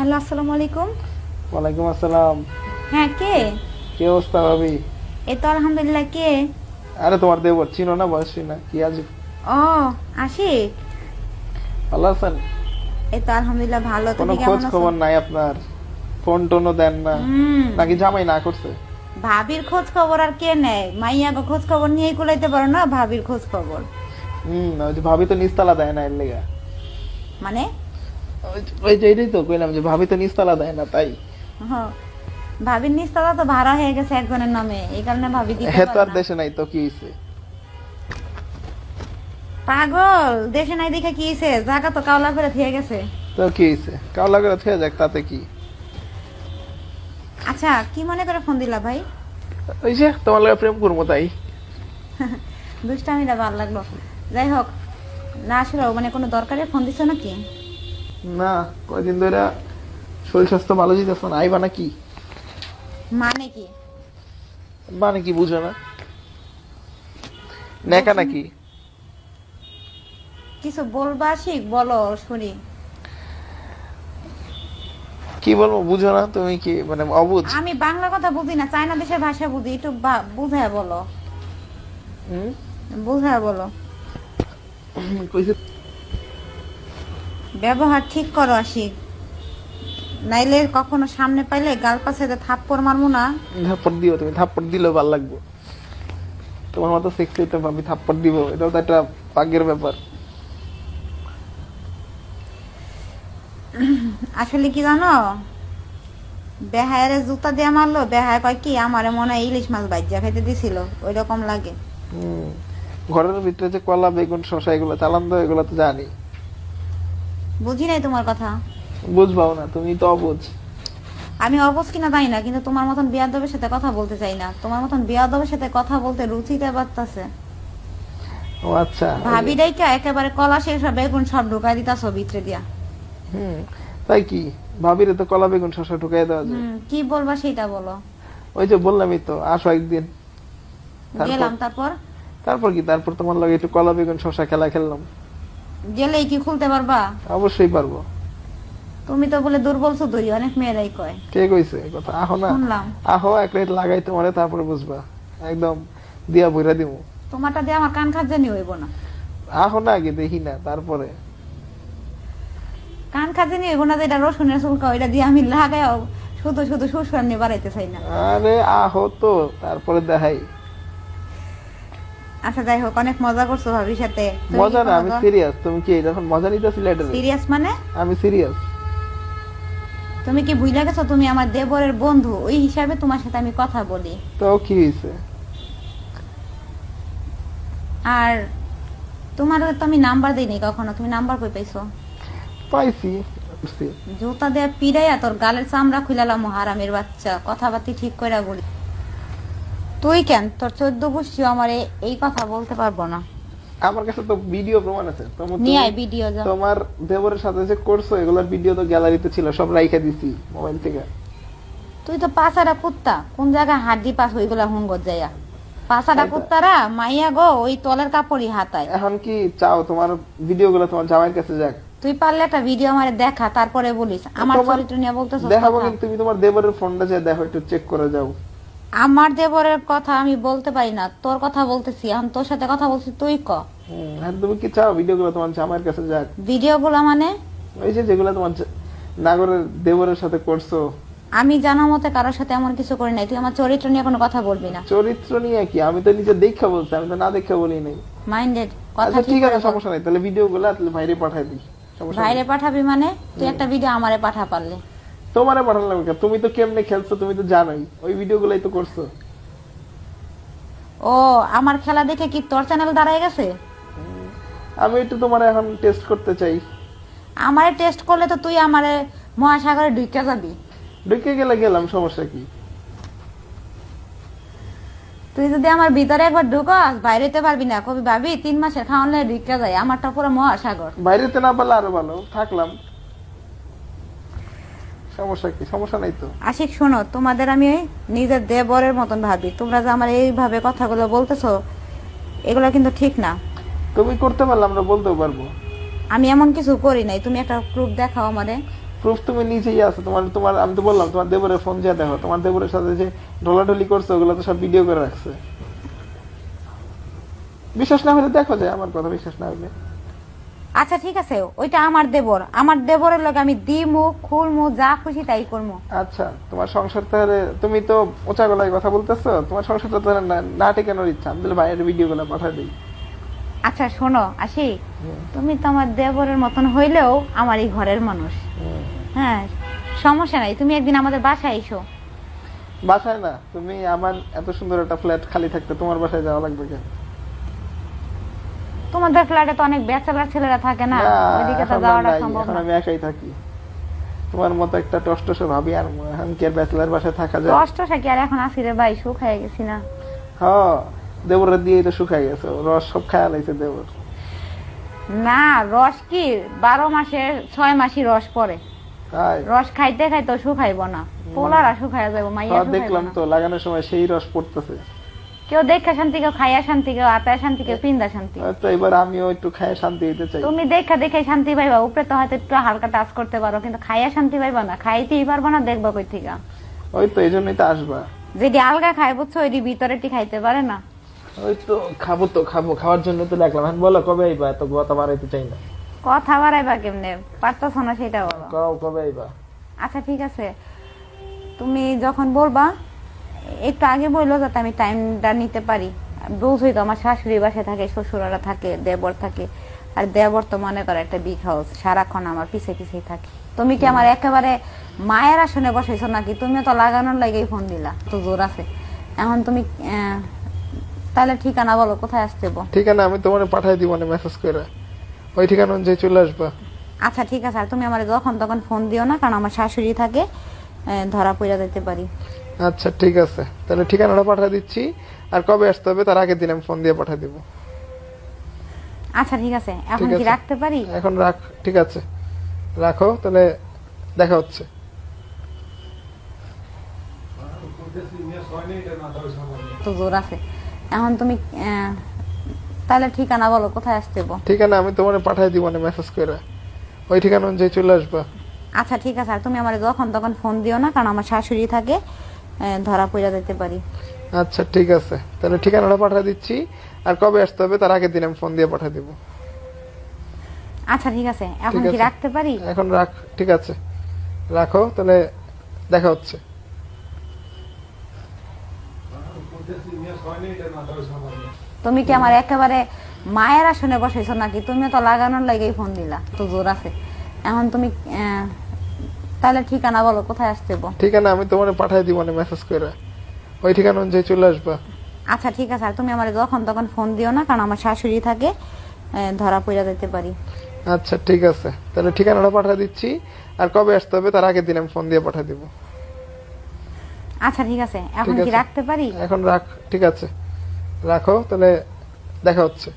Hello আসসালামু আলাইকুম। ওয়ালাইকুম আসসালাম। হ্যাঁ কে? কি অবস্থা ভাবি? এই তো আলহামদুলিল্লাহ কে? আরে তোমার দেবর চিনো না বয়সী না কি আজ ও আশিক? ভালো আছেন? এই তো আলহামদুলিল্লাহ ভালো। তুমি কেমন খোঁজ আছো? খবর নাই আপনার? ফোন টোনও দেন না। নাকি জামাই না করছে? ভাবির খোঁজ খবর আর কে নেয়? মাইয়া গো খোঁজ খবর নিয়েই কুলাইতে পারো না ভাবির খোঁজ খবর হম ওই যে ভাবি তো নিস্তালা দেয় না এর লেগা। মানে? ওই যে- এটাই তো কইলাম যে ভাবি তো নিস্তালা দেয় না তাই। ভাবির নিস্তালা তো ভাড়া হয়ে গেছে একজনের নামে এই কারণে ভাবি দিতে। দেশে নাই তো কি হইছে? পাগল দেশে নাই দেখে কি হইছে? জায়গা তো কাওলা করে থিয়ে গেছে। তো কি হইছে? কাওলা করে থেকে যাক তাতে কি? আচ্ছা কি মনে করে ফোন দিলা ভাই? ওই যে তোমার লাগে প্রেম করব তাই। দুষ্টামিটা ভালো লাগল। যাই হোক না আসলে মানে কোনো দরকারে ফোন দিছো নাকি? না কয়দিন ধরে শরীর স্বাস্থ্য ভালো যেতেছে না। আইবা নাকি? মানে কি? মানে কি বুঝো না। নেকা নাকি? কিছু বলবা শিখ বলো শুনি। কি বলব বুঝো না তুমি কি মানে অবুঝ? আমি বাংলা কথা বুঝি না চায়না দেশের ভাষা বুঝি একটু বুঝায় বলো। হুম? বুঝায় বলো। কইছে ব্যবহার ঠিক করো আশিক। নাইলে কখনো সামনে পাইলে গাল পাশে থাপ্পড় মারবো না। থাপ্পড় দিও তুমি থাপ্পড় দিলেও ভালো লাগবে। তোমার মতো সেক্সি তো আমি থাপ্পড় দিব এটাও তো একটা ভাগ্যের ব্যাপার। আসলে কি জানো? বেহায়ারে জুতা দিয়ে মারলো বেহায় কয় কি আমারে মনে হয় ইলিশ মাছ বাজ্যা খাইতে দিছিল ওই রকম লাগে। ঘরের ভিতরে যে কলা বেগুন শসা এগুলো চালান দাও এগুলো তো জানি। বুঝি নাই তোমার কথা? বুঝবাও না তুমি তো অবুঝ। আমি অবশ কিনা জানি না কিন্তু তোমার মতন বিয়াদবের সাথে কথা বলতে চাই না। তোমার মতন বিয়াদবের সাথে কথা বলতে রুচিতে বাড়তাছে ও আচ্ছা ভাবি ডাইকা একেবারে কলা শেষ বেগুন সব ঢুকাই দিতাছ ভিতরে দিয়া। হুম তাই কি? ভাবিরে তো কলা বেগুন শসা ঢুকাই দেওয়া যায়। কি বলবা সেটা বলো। ওই যে বললামই তো আসো একদিন। গেলাম তারপর? তারপর কি? তারপর তোমার লাগে একটু কলা বেগুন শসা খেলা খেললাম। গেলেই কি খুলতে পারবা? অবশ্যই পারব। তুমি তো বলে দুর্বল সুদুরি অনেক মেয়েরাই কয়। কে কইছে? কথা আহো না। শুনলাম। আহো এক রেট লাগাই তোমারে তারপরে বুঝবা। একদম দিয়া বইরা দিমু। তোমারটা দিয়ে আমার কান খাজানি হইব না। আহো না আগে দেখি না তারপরে। কান খাজানি হইব না যেটা রসুনের চুলকা ওইটা দিয়ে আমি লাগাই শুধু শুধু শ্বশুর নিয়ে বাড়াইতে চাই না। আরে আহো তো তারপরে দেখাই। আচ্ছা যাই হোক অনেক মজা করছ ভাবির সাথে। মজা না আমি সিরিয়াস তুমি কি যখন মজা নিতেছিলে এটা সিরিয়াস মানে? আমি সিরিয়াস তুমি কি ভুলে গেছো? তুমি আমার দেবরের বন্ধু। ওই হিসাবে তোমার সাথে আমি কথা বলি। তো কি হয়েছে? আর তোমার তো আমি নাম্বার দিইনি কখনো। তুমি নাম্বার কই পাইছো? পাইছি। জুতা দেয়া পিড়াইয়া তোর গালের চামড়া খুলালাম হারামের বাচ্চা। কথাবার্তি ঠিক করে বলি। তুই কেন? তোর চোদ্দ গোষ্ঠী আমার এই কথা বলতে পারব না। আমার কাছে তো ভিডিও প্রমাণ আছে। তোমার নিয়ে আয় ভিডিও যা। তোমার দেবরের সাথে যে করছ এগুলোর ভিডিও তো গ্যালারিতে ছিল সব রাইখা দিছি মোবাইল থেকে। তুই তো পাঁচাটা কুত্তা। কোন জায়গায় হাড্ডি পাস ওইগুলা হুঙ্গর যাইয়া। তাই কুত্তারা মাইয়া গো ওই তলের কাপড়ই হাতায়। এখন কি চাও? তোমার ভিডিও গুলো তোমার জামাইয়ের কাছে যাক। তুই পারলে একটা ভিডিও আমারে দেখা তারপরে বলিস। আমার চরিত্র নিয়ে বলতেছ দেখাবো কিন্তু তুমি তোমার দেবরের ফোনটা যে দেখো একটু চেক করে যাও। আমার দেবরের কথা আমি বলতে পারি না তোর কথা বলতেছি এখন তোর সাথে কথা বলছি তুই ক? আর তুমি কি চাও? ভিডিও গুলো তোমার আমার কাছে যাক। ভিডিও গুলা মানে? ওই যে যেগুলো তোমার নাগরের দেবরের সাথে করছ। আমি জানা মতে কারোর সাথে এমন কিছু করি নাই তুই আমার চরিত্র নিয়ে কোনো কথা বলবি না। চরিত্র নিয়ে কি? আমি তো নিজে দেখা বলছি আমি তো না দেখা বলি নাই। মাইন্ডেড কথা আচ্ছা ঠিক আছে। সমস্যা নাই তাহলে ভিডিও গুলো তাহলে বাইরে পাঠাই দিই। বাইরে পাঠাবি মানে? তুই একটা ভিডিও আমারে পাঠা পারলে। তোমারে পাঠালাম কেন? তুমি তো কেমনে খেলছো? তুমি তো জানোই। ওই ভিডিও গুলাই তো করছ। ও আমার খেলা দেখে কি তোর চ্যানেল দাঁড়ায় গেছে? আমি একটু তোমার এখন টেস্ট করতে চাই। আমারে টেস্ট করলে তো তুই আমারে মহাসাগরে ঢুকে যাবি। ঢুকে গেলে গেলাম সমস্যা কি? তুই যদি আমার ভিতরে একবার ঢুকাস বাইরেতে পারবি না। কবি ভাবি তিন মাসের খাওয়ালে ঢুকে যায়। আমারটা পুরো মহাসাগর। বাইরেতে না পারলে আরও ভালো। থাকলাম। সমস্যা কি? সমস্যা নাই তো। আশিক শোনো তোমাদের আমি নিজের দেবরের মতন ভাবি। তোমরা যে আমার এইভাবে কথাগুলো বলতেছো এগুলো কিন্তু ঠিক না। তুমি করতে পারলে আমরা বলতেও পারব। আমি এমন কিছু করি নাই। তুমি একটা প্রুফ দেখাও আমারে। প্রুফ তুমি নিজেই আছো। তোমার তোমার আমি তো বললাম তোমার দেবরের ফোন দিয়ে দেখো তোমার দেবরের সাথে যে ঢলাঢলি করছ ওগুলো তো সব ভিডিও করে রাখছে। বিশ্বাস না হলে দেখো যে আমার কথা বিশ্বাস না হলে। আচ্ছা ঠিক আছে ওইটা আমার দেবর। আমার দেবরের লোক আমি দিমু খুলমু যা খুশি তাই করমু। আচ্ছা তোমার সংসার তাহলে তুমি তো ওচা গলায় কথা বলতেছো তোমার সংসারটা তাহলে না- টেকানোর ইচ্ছা। আমি তাহলে বাইরের ভিডিও গুলো পাঠাই দিই। আচ্ছা শোনো আসি। তুমি তো আমার দেবরের মতন হইলেও আমার এই ঘরের মানুষ। হ্যাঁ সমস্যা নাই তুমি একদিন আমাদের বাসায় এসো। বাসায় না তুমি আমার এত সুন্দর একটা ফ্ল্যাট খালি থাকতে তোমার বাসায় যাওয়া লাগবে কেন? তোমাদের ফ্ল্যাটে তো অনেক ব্যাচেলার ছেলেরা থাকে না? ওইদিকে তো যাওয়াটা সম্ভব না। আমি একাই থাকি। তোমার মতো একটা টসটসে ভাবি আর আমি কি আর ব্যাচেলার বাসায় থাকা যায়। কষ্ট কি আর এখন আসি রে ভাই? সুখ হয়ে গেছি না। হ্যাঁ দেবরে দিয়ে তো শুকাই গেছে। রস সব খায়া লাইছে দেবর। না রস কি? বারো মাসে ছয় মাসি রস পরে রস খাইতে খাইতে শুকাইব না। পোলারা শুকাইয়া যাব মাইয়া হ্যাঁ, দেখলাম তো লাগানোর সময় সেই রস পড়তেছে। কেউ দেখা শান্তি কেউ খাইয়া শান্তি কেউ আতায় শান্তি কেউ পিন্দা শান্তি। তো এবার আমিও একটু খায় শান্তি দিতে চাই। তুমি দেখা দেখে শান্তি পাইবা উপরে তো হয়তো একটু হালকা টাচ করতে পারো কিন্তু খাইয়া শান্তি পাইবা না খাইতেই পারবা না দেখবা কই থেকে ওই তো এই জন্যই তো আসবা। যেটি আলগা খাই বুঝছ ওইটি ভিতরে টি খাইতে পারে না। ওই তো খাব তো খাব খাওয়ার জন্য তো এখন বলো কবে আইবা? এত কথা বাড়াইতে চাই না। কথা বাড়াইবা কেমনে? পারতাছ না সেটা বলো। কবে আইবা? আচ্ছা ঠিক আছে। তুমি যখন বলবা একটু আগে বলল যাতে আমি টাইমটা নিতে পারি। বুঝই তো আমার শাশুড়ি বাসায় থাকে শ্বশুরারা থাকে দেবর থাকে। আর দেবর তো মনে করে একটা বিগ হাউস সারাক্ষণ আমার পিছে পিছেই থাকে। তুমি কি আমার একেবারে মায়ের আসনে বসাইছো নাকি? তুমিও তো লাগানোর লাগেই ফোন দিলা তো জোর আছে। এখন তুমি তাহলে ঠিকানা বলো কোথায় আসতে ঠিকানা আমি তোমার পাঠাই দিব না মেসেজ করে। ওই ঠিকানা অনুযায়ী চলে আসবা। আচ্ছা ঠিক আছে। আর তুমি আমার যখন তখন ফোন দিও না কারণ আমার শাশুড়ি থাকে ধরা পড়ে যেতে পারি। আচ্ছা ঠিক আছে। তাহলে ঠিকানাটা পাঠিয়ে দিচ্ছি। আর কবে আসতে হবে তার আগের দিন আমি ফোন দিয়ে পাঠিয়ে দিব। আচ্ছা ঠিক আছে। এখন কি রাখতে পারি? এখন রাখ ঠিক আছে। রাখো তাহলে দেখা হচ্ছে। তো জোর আছে। এখন তুমি তাহলে ঠিকানা বলো কোথায় আসতে বো ঠিকানা আমি তোমার পাঠিয়ে দিব না মেসেজ করে। ওই ঠিকানা অনুযায়ী চলে আসবা। আচ্ছা ঠিক আছে। আর তুমি আমার যখন তখন ফোন দিও না কারণ আমার শাশুড়ি থাকে। ধরা পড়ে যেতে পারি। আচ্ছা ঠিক আছে। তাহলে ঠিকানাটা পাঠিয়ে দিচ্ছি। আর কবে আসতে হবে তার আগের দিন আমি ফোন দিয়ে পাঠিয়ে দিব। আচ্ছা ঠিক আছে। এখন কি রাখতে পারি? এখন রাখ ঠিক আছে। রাখো তাহলে দেখা হচ্ছে। তুমি কি আমার একেবারে মায়ের আসনে বসাইছো নাকি? তুমিও তো লাগানোর লাগেই ফোন দিলা। তো জোর আছে। এখন তুমি আহ, তাহলে ঠিকানা বলো কোথায় আসতে বো ঠিকানা আমি তোমার পাঠিয়ে দিব না মেসেজ করে। ওই ঠিকানা অনুযায়ী চলে আসবা। আচ্ছা ঠিক আছে। আর তুমি আমার যখন তখন ফোন দিও না কারণ আমার শাশুড়ি থাকে ধরা পড়ে যেতে পারি। আচ্ছা ঠিক আছে। তাহলে ঠিকানাটা পাঠিয়ে দিচ্ছি। আর কবে আসতে হবে তার আগের দিন আমি ফোন দিয়ে পাঠিয়ে দিব। আচ্ছা ঠিক আছে। এখন কি রাখতে পারি? এখন রাখ ঠিক আছে। রাখো তাহলে দেখা হচ্ছে।